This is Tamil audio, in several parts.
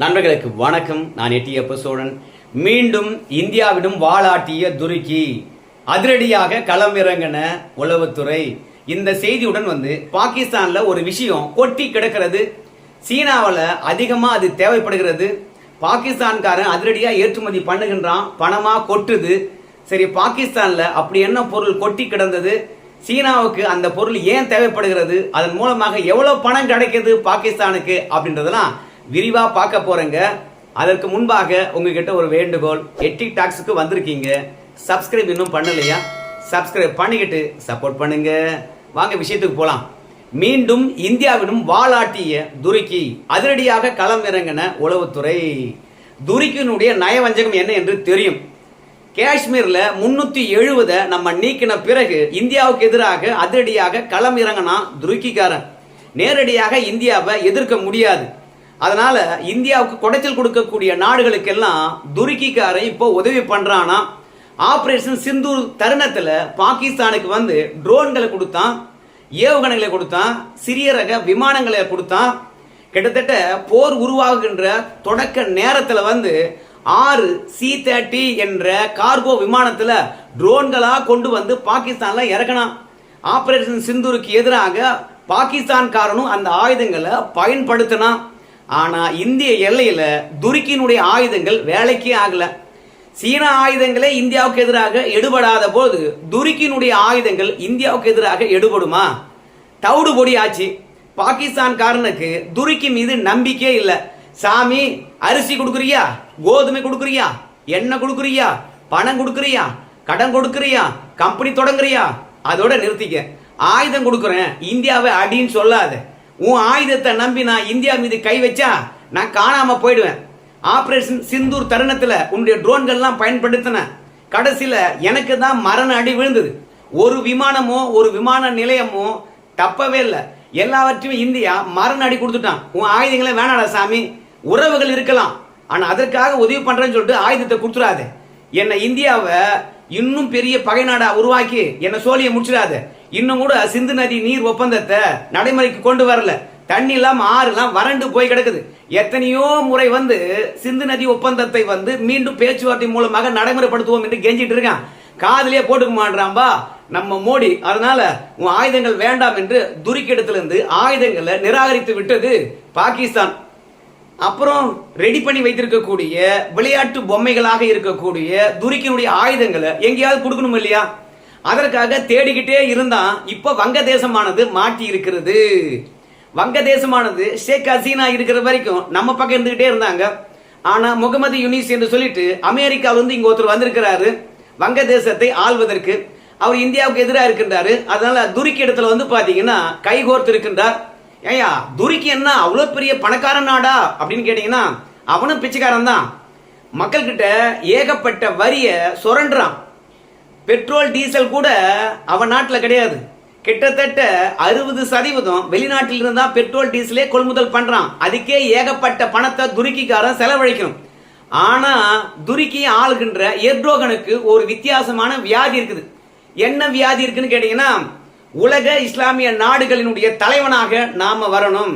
நண்பர்களுக்கு வணக்கம். நான் எட்டியப்ப சோழன் மீண்டும் இந்தியாவிடம் வாளாட்டிய துருக்கி. அதிரடியாக களமிறங்கின உளவுத்துறை. இந்த செய்தியுடன் வந்து பாகிஸ்தான்ல ஒரு விஷயம் கொட்டி கிடக்கிறது. சீனாவில் அதிகமாக அது தேவைப்படுகிறது. பாகிஸ்தான்காரன் அதிரடியாக ஏற்றுமதி பண்ணுகின்றான். பணமாக கொட்டுது. சரி பாகிஸ்தானில் அப்படி என்ன பொருள் கொட்டி கிடந்தது? சீனாவுக்கு அந்த பொருள் ஏன் தேவைப்படுகிறது? அதன் மூலமாக எவ்வளோ பணம் கிடைக்கிது பாகிஸ்தானுக்கு? அப்படின்றதெல்லாம் விரிவாக பார்க்க போறேங்க. அதற்கு முன்பாக உங்ககிட்ட ஒரு வேண்டுகோள். எட்டி டாக்ஸுக்கு வந்திருக்கீங்க. சப்ஸ்கிரைப் இன்னும் பண்ணலையா? சப்ஸ்கிரைப் பண்ணிக்கிட்டு சப்போர்ட் பண்ணுங்க. வாங்க விஷயத்துக்கு போகலாம் மீண்டும் இந்தியாவிலும் வாளாட்டிய துருக்கி அதிரடியாக களம் இறங்கின உளவுத்துறை. துருக்கியினுடைய நயவஞ்சகம் என்ன என்று தெரியும். காஷ்மீரில் முன்னூற்றி எழுபதை நம்ம நீக்கின பிறகு இந்தியாவுக்கு எதிராக அதிரடியாக களம் இறங்கினான் துருக்கிக்காரன். நேரடியாக இந்தியாவை எதிர்க்க முடியாது. அதனால இந்தியாவுக்கு குடைச்சல் கொடுக்கக்கூடிய நாடுகளுக்கெல்லாம் துருக்கிக்காரன் இப்போ உதவி பண்றானா? ஆப்ரேஷன் சிந்தூர் தருணத்தில் பாகிஸ்தானுக்கு வந்து ட்ரோன்களை கொடுத்தான் ஏவுகணைகளை கொடுத்தான் சிறிய ரக விமானங்களை கொடுத்தான். கிட்டத்தட்ட போர் உருவாகுகின்ற தொடக்க நேரத்தில் வந்து ஆறு சி தேர்ட்டி என்ற கார்கோ விமானத்தில் ட்ரோன்களாக கொண்டு வந்து பாகிஸ்தான்ல இறக்கணும் ஆப்ரேஷன் சிந்தூருக்கு எதிராக பாகிஸ்தான்காரனும் அந்த ஆயுதங்களை பயன்படுத்தினான். ஆனால் இந்திய எல்லையில் துருக்கியினுடைய ஆயுதங்கள் வேலைக்கே ஆகலை. சீன ஆயுதங்களே இந்தியாவுக்கு எதிராக எடுபடாத போது துருக்கியினுடைய ஆயுதங்கள் இந்தியாவுக்கு எதிராக எடுபடுமா? தவிடு பொடி ஆச்சு. பாகிஸ்தான்காரனுக்கு துருக்கி மீது நம்பிக்கையே இல்லை. சாமி அரிசி கொடுக்குறியா? கோதுமை கொடுக்குறியா? எண்ணெய் கொடுக்குறியா? பணம் கொடுக்குறியா? கடன் கொடுக்குறியா? கம்பெனி தொடங்குறியா? அதோட நிறுத்திக்க. ஆயுதம் கொடுக்குறேன். இந்தியாவை அடின்னு சொல்லாத. உன் ஆயுதத்தை நம்பி நான் இந்தியா மீது கை வச்சா நான் காணாமல் போயிடுவேன். ஆப்ரேஷன் சிந்தூர் தருணத்தில் உன்னுடைய ட்ரோன்கள்லாம் பயன்படுத்தின. கடைசியில் எனக்கு தான் மரண அடி விழுந்தது. ஒரு விமானமோ ஒரு விமான நிலையமோ தப்பவே இல்லை. எல்லாவற்றையும் இந்தியா மரண அடி கொடுத்துட்டான். உன் ஆயுதங்களே வேணாடா சாமி. உறவுகள் இருக்கலாம். ஆனால் அதற்காக உதவி பண்ணுறேன்னு சொல்லிட்டு ஆயுதத்தை கொடுத்துடாது என்னை இந்தியாவை இன்னும் பெரிய பகை நாடாக உருவாக்கி என்னை சோழியை முடிச்சிடாத. இன்னும் கூட சிந்து நதி நீர் ஒப்பந்தத்தை நடைமுறைக்கு கொண்டு வரல. தண்ணி இல்லாம ஆறுலாம் வறண்டு போய் கிடக்குது. எத்தனையோ முறை வந்து சிந்து நதி ஒப்பந்தத்தை வந்து மீண்டும் பேச்சுவார்த்தை மூலமாக நடைமுறைப்படுத்துவோம் என்று கெஞ்சிட்டு இருக்கான். காதலியே போட்டுக்க மாட்டான்பா நம்ம மோடி அதனால உன் ஆயுதங்கள் வேண்டாம் என்று துருக்கிடத்திலிருந்து ஆயுதங்களை நிராகரித்து விட்டது பாகிஸ்தான். அப்புறம் ரெடி பண்ணி வைத்திருக்கக்கூடிய விளையாட்டு பொம்மைகளாக இருக்கக்கூடிய துருக்கியினுடைய ஆயுதங்களை எங்கேயாவது கொடுக்கணும் இல்லையா? அதற்காக தேடிக்கிட்டே இருந்தான். இப்போ வங்கதேசமானது மாட்டி இருக்கிறது. வங்கதேசமானது ஷேக் ஹசீனா இருக்கிற வரைக்கும் நம்ம பக்கம் இருந்துகிட்டே இருந்தாங்க. ஆனால் முகமது யுனிஸ் என்று சொல்லிட்டு அமெரிக்காவிலிருந்து இருந்து ஒருத்தர் வந்திருக்கிறாரு. வங்கதேசத்தை ஆள்வதற்கு. அவர் இந்தியாவுக்கு எதிராக இருக்கின்றாரு. அதனால துருக்கி இடத்துல வந்து பார்த்தீங்கன்னா கைகோர்த்து இருக்கின்றார் ஏயா துருக்கி என்ன அவ்வளோ பெரிய பணக்கார நாடா? அப்படின்னு கேட்டீங்கன்னா அவனும் பிச்சைக்காரன் தான் மக்கள்கிட்ட ஏகப்பட்ட வரியை சுரண்டுறான். பெட்ரோல் டீசல் கூட அவன் நாட்டில் கிடையாது. கிட்டத்தட்ட அறுபது சதவீதம் வெளிநாட்டில் இருந்தா பெட்ரோல் டீசலே கொள்முதல் பண்றான். அதுக்கே ஏகப்பட்ட பணத்தை துருக்கிக்காரன் செலவழிக்கணும். ஆனா துருக்கி ஆளுகின்ற எர்டோகனுக்கு ஒரு வித்தியாசமான வியாதி இருக்குது. என்ன வியாதி இருக்குன்னு கேட்டீங்கன்னா உலக இஸ்லாமிய நாடுகளினுடைய தலைவனாக நாம வரணும்.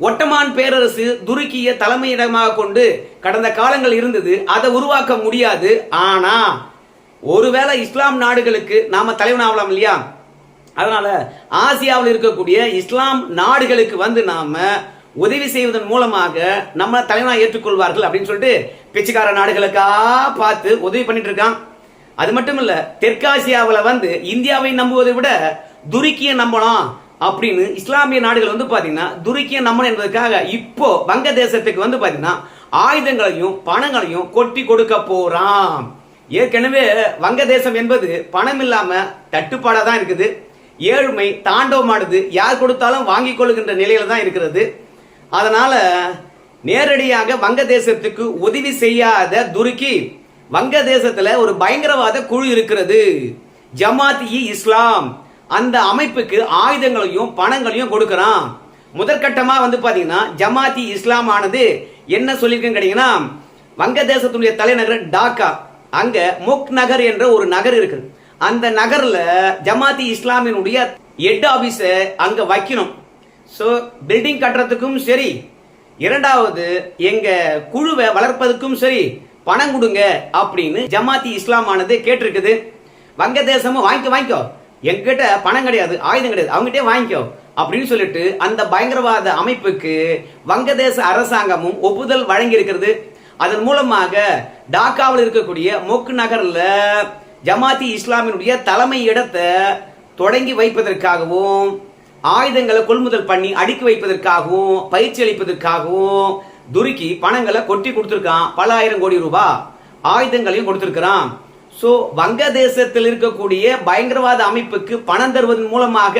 ஒட்டமான் பேரரசு துருக்கிய தலைமையிடமாக கொண்டு கடந்த காலங்கள் இருந்தது. அதை உருவாக்க முடியாது. ஆனா ஒருவேளை இஸ்லாம் நாடுகளுக்கு நாம தலைவனாகலாம் இல்லையா? அதனால ஆசியாவில் இருக்கக்கூடிய இஸ்லாம் நாடுகளுக்கு வந்து நாம உதவி செய்வதன் மூலமாக நம்ம தலைவனா ஏற்றுக்கொள்வார்கள் அப்படின்னு சொல்லிட்டு பிச்சைக்கார நாடுகளுக்கா பார்த்து உதவி பண்ணிட்டு இருக்கான். அது மட்டும் இல்ல தெற்காசியாவில் வந்து இந்தியாவை நம்புவதை விட துருக்கியை நம்பலாம் அப்படின்னு இஸ்லாமிய நாடுகள் வந்து பாத்தீங்கன்னா துருக்கியை நம்பணும் என்பதற்காக இப்போ வங்கதேசத்துக்கு வந்து பாத்தீங்கன்னா ஆயுதங்களையும் பணங்களையும் கொட்டி கொடுக்க போறான் ஏற்கனவே வங்கதேசம் என்பது பணம் இல்லாம தட்டுப்பாடா தான் இருக்குது. ஏழ்மை தாண்டவமானது யார் கொடுத்தாலும் வாங்கிக் கொள்ளுகின்ற நிலையில தான் இருக்கிறது. அதனால நேரடியாக வங்கதேசத்துக்கு உதவி செய்யாத துருக்கி வங்கதேசத்துல ஒரு பயங்கரவாத குழு இருக்கிறது. ஜமாத் இ இஸ்லாம். அந்த அமைப்புக்கு ஆயுதங்களையும் பணங்களையும் கொடுக்கறான். முதற்கட்டமா வந்து பாத்தீங்கன்னா ஜமாத்தி இஸ்லாம் ஆனது என்ன சொல்லியிருக்குன்னு கேட்டீங்கன்னா வங்கதேசத்துடைய தலைநகர் டாக்கா. அங்க முக் நகர் என்ற ஒரு நகர் இருக்கு அந்த நகர்ல ஜமாத்தி இஸ்லாமினுடைய ஹெட் ஆபீஸ அங்க வைக்கணும். ஸோ பில்டிங் கட்டுறதுக்கும் சரி இரண்டாவது எங்க குழுவை வளர்ப்பதற்கும் சரி பணம் கொடுங்க அப்படின்னு ஜமாத்தி இஸ்லாமானது கேட்டிருக்குது. வங்கதேசமும் வாங்கிக்கோ வாங்கிக்கோ. எங்கிட்ட பணம் கிடையாது ஆயுதம் கிடையாது அவங்ககிட்டயே வாங்கிக்கோ அப்படின்னு சொல்லிட்டு அந்த பயங்கரவாத அமைப்புக்கு வங்கதேச அரசாங்கமும் ஒப்புதல் வழங்கி இருக்கிறது அதன் மூலமாக டாக்காவில் இருக்கக்கூடிய மொக்கு நகரில் ஜமாத்தி இஸ்லாமினுடைய தலைமை இடத்தை தொடங்கி வைப்பதற்காகவும் ஆயுதங்களை கொள்முதல் பண்ணி அடுக்கி வைப்பதற்காகவும் பயிற்சி அளிப்பதற்காகவும் துருக்கி பணங்களை கொட்டி கொடுத்துருக்கான். பல ஆயிரம் கோடி ரூபாய் ஆயுதங்களையும் கொடுத்திருக்கிறான். ஸோ வங்கதேசத்தில் இருக்கக்கூடிய பயங்கரவாத அமைப்புக்கு பணம் தருவதன் மூலமாக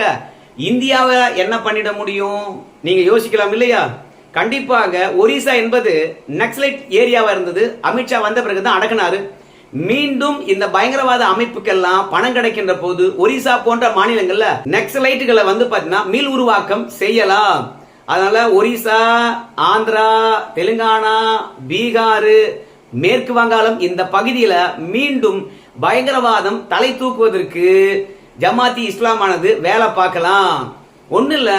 இந்தியாவை என்ன பண்ணிட முடியும்? நீங்க யோசிக்கலாம் இல்லையா? கண்டிப்பாக ஒரிசா என்பது நக்சலைட் ஏரியாவா இருந்தது. அமித்ஷா வந்த பிறகு தான் அடக்குனாரு. மீண்டும் இந்த பயங்கரவாத அமைப்புக்கெல்லாம் பணம் கிடைக்கின்ற போது ஒரிசா போன்ற மாநிலங்கள்ல நக்சலைட்டுகளை வந்து பாத்தீங்கன்னா மீள் உருவாக்கம் செய்யலாம். அதனால ஒரிசா ஆந்திரா தெலுங்கானா பீகார் மேற்கு வங்காளம் இந்த பகுதியில மீண்டும் பயங்கரவாதம் தலை தூக்குவதற்கு ஜமாத்தி இஸ்லாமானது வேலை பார்க்கலாம். ஒன்றும் இல்ல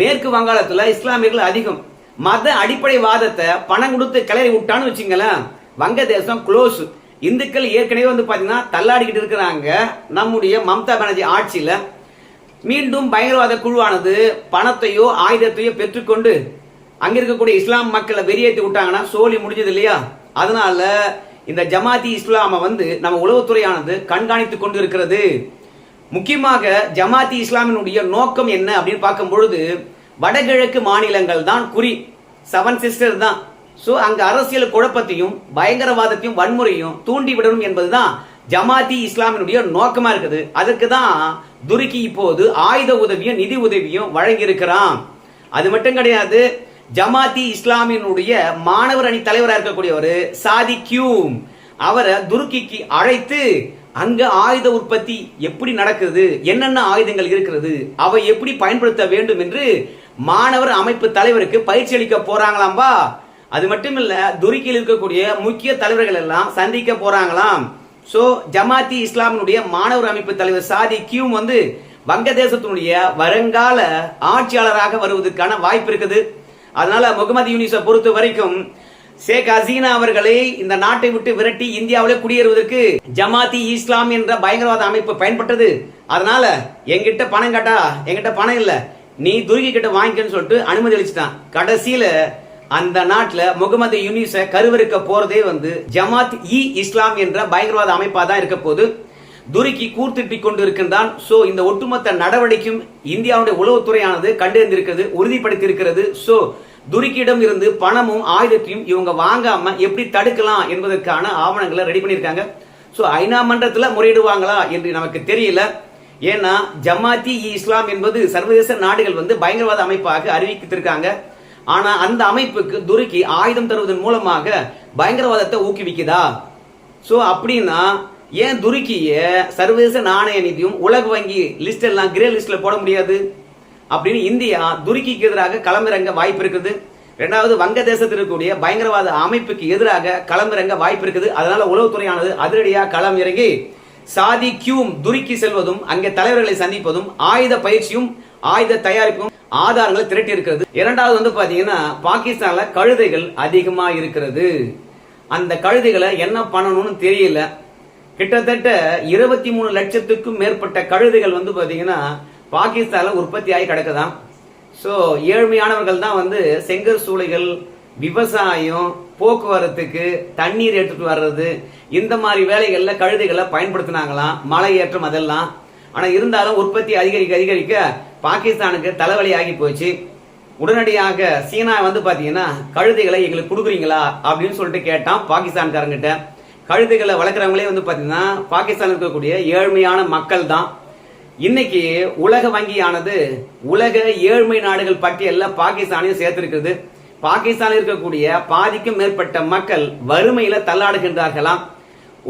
மேற்கு வங்காளத்துல இஸ்லாமியர்கள் அதிகம். மத அடிப்படை வாதத்தை பணம் கொடுத்து கிளறி விட்டான்னு வச்சுங்களேன் வங்கதேசம் க்ளோஸ் இந்துக்கள் ஏற்கனவே வந்து பார்த்தீங்கன்னா தள்ளாடிக்கிட்டு இருக்கிறாங்க. நம்முடைய மம்தா பானர்ஜி ஆட்சியில் மீண்டும் பயங்கரவாத குழுவானது பணத்தையோ ஆயுதத்தையோ பெற்றுக்கொண்டு அங்க இருக்கக்கூடிய இஸ்லாம் மக்களை வெறியேற்றி விட்டாங்கன்னா சோழி முடிஞ்சது இல்லையா? அதனால இந்த ஜமாத்தி இஸ்லாமை வந்து நம்ம உளவுத்துறையானது கண்காணித்துக் கொண்டு இருக்கிறது முக்கியமாக ஜமாத்தி இஸ்லாமினுடைய நோக்கம் என்ன அப்படின்னு பார்க்கும் பொழுது வடகிழக்கு மாநிலங்கள் தான் குறி. செவன் சிஸ்டர் தான். ஸோ அங்கே அரசியல் குழப்பத்தையும் பயங்கரவாதத்தையும் வன்முறையும் தூண்டி விடணும் என்பதுதான் ஜமாத்தி இஸ்லாமினுடைய நோக்கமா இருக்குது. அதுக்கு தான் துருக்கி இப்போது ஆயுத உதவியும் நிதி உதவியும் வழங்கி இருக்கிறான் அது மட்டும் கிடையாது ஜமாத்தி இஸ்லாமினுடைய மாணவர் அணி தலைவராக இருக்கக்கூடியவர் சாதி கியூம். அவரை துருக்கிக்கு அழைத்து அங்க ஆயுத உற்பத்தி எப்படி நடக்குது என்னென்ன ஆயுதங்கள் இருக்கிறது? அவை எப்படி பயன்படுத்த வேண்டும் என்று மாணவர் அமைப்பு தலைவருக்கு பயிற்சி அளிக்க போறாங்களாம்பா அது மட்டும் இல்ல துருக்கியில் இருக்கக்கூடிய முக்கிய தலைவர்கள் எல்லாம் சந்திக்க போறாங்களாம். சோ ஜமாத்தி இஸ்லாமினுடைய மாணவர் அமைப்பு தலைவர் சாதி கியூம் வந்து வங்கதேசத்தினுடைய வருங்கால ஆட்சியாளராக வருவதற்கான வாய்ப்பு இருக்குது. அதனால முகமது யூனிஸை பொறுத்த வரைக்கும் ஷேக் ஹசீனா அவர்களை இந்த நாட்டை விட்டு விரட்டி இந்தியாவிலே குடியேறுவதற்கு ஜமாத்தி இஸ்லாம் என்ற பயங்கரவாத அமைப்பு பயன்பட்டது. அதனால எங்கிட்ட பணம் கேட்டா எங்கிட்ட பணம் இல்ல. நீ துருக்கி கிட்ட வாங்கிக்கன்னு சொல்லிட்டு அனுமதி அளிச்சிட்டான். கடைசியில அந்த நாட்டுல முகமது யூனிஸ கருவறுக்க போறதே வந்து ஜமாத் இ இஸ்லாம் என்ற பயங்கரவாத அமைப்பா தான் இருக்க போது துருக்கி கூர்த்திட்டி கொண்டிருக்கின்றான். சோ இந்த ஒட்டுமொத்த நடவடிக்கையும் இந்தியாவுடைய உளவுத்துறையானது கண்டறிந்திருக்கிறது உறுதிப்படுத்தியிருக்கிறது. சோ துருக்கியிடம் இருந்து பணமும் ஆயுதத்தையும் இவங்க வாங்காம எப்படி தடுக்கலாம் என்பதற்கான ஆவணங்களை ரெடி பண்ணியிருக்காங்க. சோ ஐநா மன்றத்தில் முறையிடுவாங்களா என்று நமக்கு தெரியல. ஏன்னா ஜமாத்தி இ இஸ்லாம் என்பது சர்வதேச நாடுகள் வந்து பயங்கரவாத அமைப்பாக அறிவித்திருக்காங்க. ஆனா அந்த அமைப்புக்கு துருக்கி ஆயுதம் தருவதன் மூலமாக பயங்கரவாதத்தை ஊக்குவிக்குதா? சோ அப்படின்னா ஏன் துருக்கிய சர்வதேச நாணய நிதியும் உலக வங்கி லிஸ்ட் எல்லாம் கிரே லிஸ்ட்ல போட முடியாது? அப்படின்னு இந்தியா துருக்கிக்கு எதிராக களமிறங்க வாய்ப்பு இருக்குது. ரெண்டாவது வங்கதேசத்தில் இருக்கக்கூடிய பயங்கரவாத அமைப்புக்கு எதிராக களமிறங்க வாய்ப்பு இருக்குது. அதனால உளவுத்துறையானது அதிரடியாக களம் இறங்கி சாதி கியூம் துருக்கி செல்வதும் அங்கே தலைவர்களை சந்திப்பதும் ஆயுத பயிற்சியும் ஆயுத தயாரிப்பும் ஆதாரங்களை திரட்டி இருக்கிறது. இரண்டாவது வந்து பாத்தீங்கன்னா பாகிஸ்தான்ல கழுதைகள் அதிகமா இருக்கிறது. அந்த கழுதைகளை என்ன பண்ணணும்னு தெரியல. கிட்டத்தட்ட இருபத்தி மூணு லட்சத்துக்கும் மேற்பட்ட கழுதைகள் வந்து பாத்தீங்கன்னா பாகிஸ்தான்ல உற்பத்தி ஆகி கிடக்குதான் ஸோ ஏழ்மையானவர்கள் தான் வந்து செங்கல் சூளைகள் விவசாயம் போக்குவரத்துக்கு தண்ணீர் எடுத்துட்டு வர்றது இந்த மாதிரி வேலைகள்ல கழுதைகளை பயன்படுத்தினாங்களாம் மலை ஏற்றம் அதெல்லாம். ஆனா இருந்தாலும் உற்பத்தி அதிகரிக்க அதிகரிக்க பாகிஸ்தானுக்கு தலைவலி ஆகி போச்சு. உடனடியாக சீனா வந்து பாத்தீங்கன்னா கழுதைகளை எங்களுக்கு கொடுக்குறீங்களா? அப்படின்னு சொல்லிட்டு கேட்டான் பாகிஸ்தான்காரங்கிட்ட. கழுதைகளை வளர்க்குறவங்களே வந்து பார்த்தீங்கன்னா பாகிஸ்தான் இருக்கக்கூடிய ஏழ்மையான மக்கள் தான் இன்னைக்கு உலக வங்கியானது உலக ஏழ்மை நாடுகள் பட்டியலில் பாகிஸ்தானையும் சேர்த்திருக்கிறது பாகிஸ்தானில் இருக்கக்கூடிய பாதிக்கும் மேற்பட்ட மக்கள் வறுமையில தள்ளாடுகின்றார்களாம்.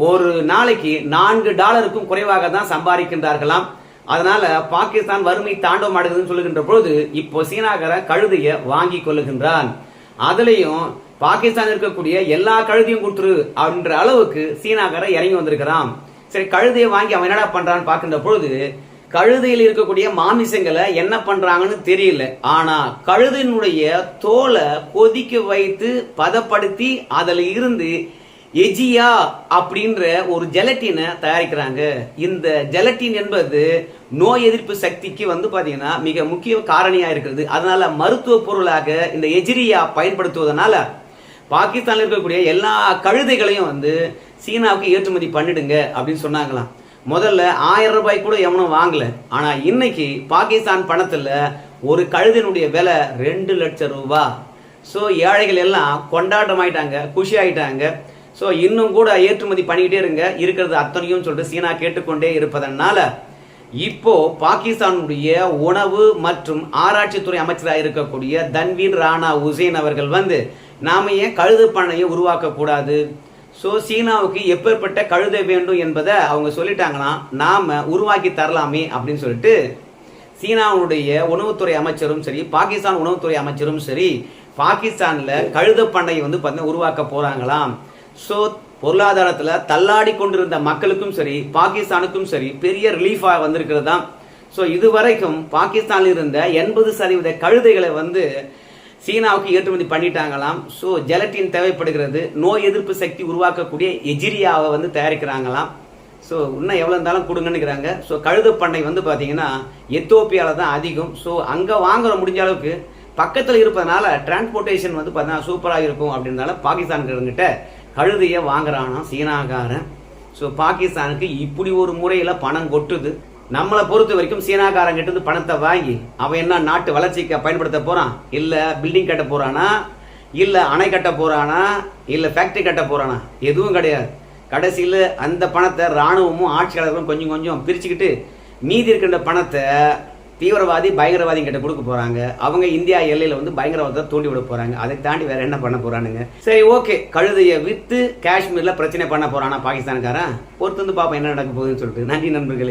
ஒரு நாளைக்கு நான்கு டாலருக்கும் குறைவாக தான் சம்பாதிக்கின்றார்களாம். அதனால பாகிஸ்தான் வறுமை தாண்டவம் ஆடுதுன்னு சொல்லுகின்ற பொழுது இப்போ சீனாகர கழுதைய வாங்கி கொள்ளுகின்றான். அதுலயும் பாகிஸ்தான் இருக்கக்கூடிய எல்லா கழுதையும் கொடுத்துரு அப்படின்ற அளவுக்கு சீனாகர இறங்கி வந்திருக்கிறான். சரி கழுதையை வாங்கி அவன் என்னடா பண்றான்னு பார்க்கின்ற பொழுது கழுதையில் இருக்கக்கூடிய மாமிசங்களை என்ன பண்றாங்கன்னு தெரியல. ஆனா கழுதையினுடைய தோலை கொதிக்க வைத்து பதப்படுத்தி அதில் இருந்து எஜியா அப்படின்ற ஒரு ஜெலட்டினை தயாரிக்கிறாங்க. இந்த ஜெலட்டின் என்பது நோய் எதிர்ப்பு சக்திக்கு வந்து பாத்தீங்கன்னா மிக முக்கிய காரணியா இருக்கிறது. அதனால மருத்துவ பொருளாக இந்த எஜிரியா பயன்படுத்துவதனால பாகிஸ்தானில் இருக்கக்கூடிய எல்லா கழுதைகளையும் வந்து சீனாவுக்கு ஏற்றுமதி பண்ணிடுங்க அப்படின்னு சொன்னாங்களாம். முதல்ல ஆயிரம் ரூபாய் கூட எவனும் வாங்கல. ஆனா இன்னைக்கு பாகிஸ்தான் பணத்துல ஒரு கழுதினுடைய விலை ரெண்டு லட்சம் ரூபா. ஸோ ஏழைகள் எல்லாம் கொண்டாட்டம் ஆயிட்டாங்க குஷி ஆயிட்டாங்க ஸோ இன்னும் கூட ஏற்றுமதி பண்ணிக்கிட்டே இருங்க. இருக்கிறது அத்தனையும் சொல்லிட்டு சீனா கேட்டுக்கொண்டே இருப்பதனால இப்போ பாகிஸ்தானுடைய உணவு மற்றும் ஆராய்ச்சித்துறை அமைச்சராக இருக்கக்கூடிய தன்வீர் ராணா உசேன் அவர்கள் வந்து நாம ஏன் கழுது பண்ணையை உருவாக்கக்கூடாது? ஸோ சீனாவுக்கு எப்பேற்பட்ட கழுதை வேண்டும் என்பதை அவங்க சொல்லிட்டாங்கன்னா நாம் உருவாக்கி தரலாமே அப்படின்னு சொல்லிட்டு சீனாவுடைய உணவுத்துறை அமைச்சரும் சரி பாகிஸ்தான் உணவுத்துறை அமைச்சரும் சரி பாகிஸ்தானில் கழுத பண்ணையை வந்து பார்த்தீங்கன்னா உருவாக்க போகிறாங்களாம் ஸோ பொருளாதாரத்தில் தள்ளாடி கொண்டிருந்த மக்களுக்கும் சரி பாகிஸ்தானுக்கும் சரி பெரிய ரிலீஃபாக வந்திருக்கிறது தான் ஸோ இதுவரைக்கும் பாகிஸ்தானில் இருந்த எண்பது சதவீத கழுதைகளை வந்து சீனாவுக்கு ஏற்றுமதி பண்ணிட்டாங்களாம். ஸோ ஜெலட்டின் தேவைப்படுகிறது. நோய் எதிர்ப்பு சக்தி உருவாக்கக்கூடிய எஜிரியாவை வந்து தயாரிக்கிறாங்களாம். ஸோ இன்னும் எவ்வளோ இருந்தாலும் கொடுங்கன்னுக்கிறாங்க ஸோ கழுது பண்ணை வந்து பார்த்தீங்கன்னா எத்தோப்பியாவில் தான் அதிகம். ஸோ அங்கே வாங்குற முடிஞ்ச அளவுக்கு பக்கத்தில் இருப்பதனால டிரான்ஸ்போர்ட்டேஷன் வந்து பார்த்தீங்கன்னா சூப்பராக இருக்கும் அப்படின்றனால பாகிஸ்தான்கிட்ட கழுதையை வாங்குறானாம் சீனாக்காரன். ஸோ பாகிஸ்தானுக்கு இப்படி ஒரு முறையில் பணம் கொட்டுது. நம்மளை பொறுத்த வரைக்கும் சீனாக்காரங்கிட்ட இருந்து பணத்தை வாங்கி அவன் என்ன நாட்டு வளர்ச்சிக்கு பயன்படுத்த போறான்? இல்ல பில்டிங் கட்ட போறானா? இல்ல அணை கட்ட போறானா? இல்ல ஃபேக்டரி கட்ட போறானா? எதுவும் கிடையாது. கடைசியில் அந்த பணத்தை ராணுவமும் ஆட்சியாளர்களும் கொஞ்சம் கொஞ்சம் பிரிச்சுக்கிட்டு மீதி இருக்கின்ற பணத்தை தீவிரவாதி பயங்கரவாதி கிட்ட கொடுக்க போறாங்க. அவங்க இந்தியா எல்லையில வந்து பயங்கரவாதத்தை தூண்டி விட போறாங்க. அதை தாண்டி வேற என்ன பண்ண போறானுங்க? சரி ஓகே கழுதையை வித்து காஷ்மீர்ல பிரச்சனை பண்ண போறானா பாகிஸ்தான்காரன்? பொறுத்து வந்து பாப்போம் என்ன நடக்க போகுதுன்னு சொல்லிட்டு. நன்றி நண்பர்களே.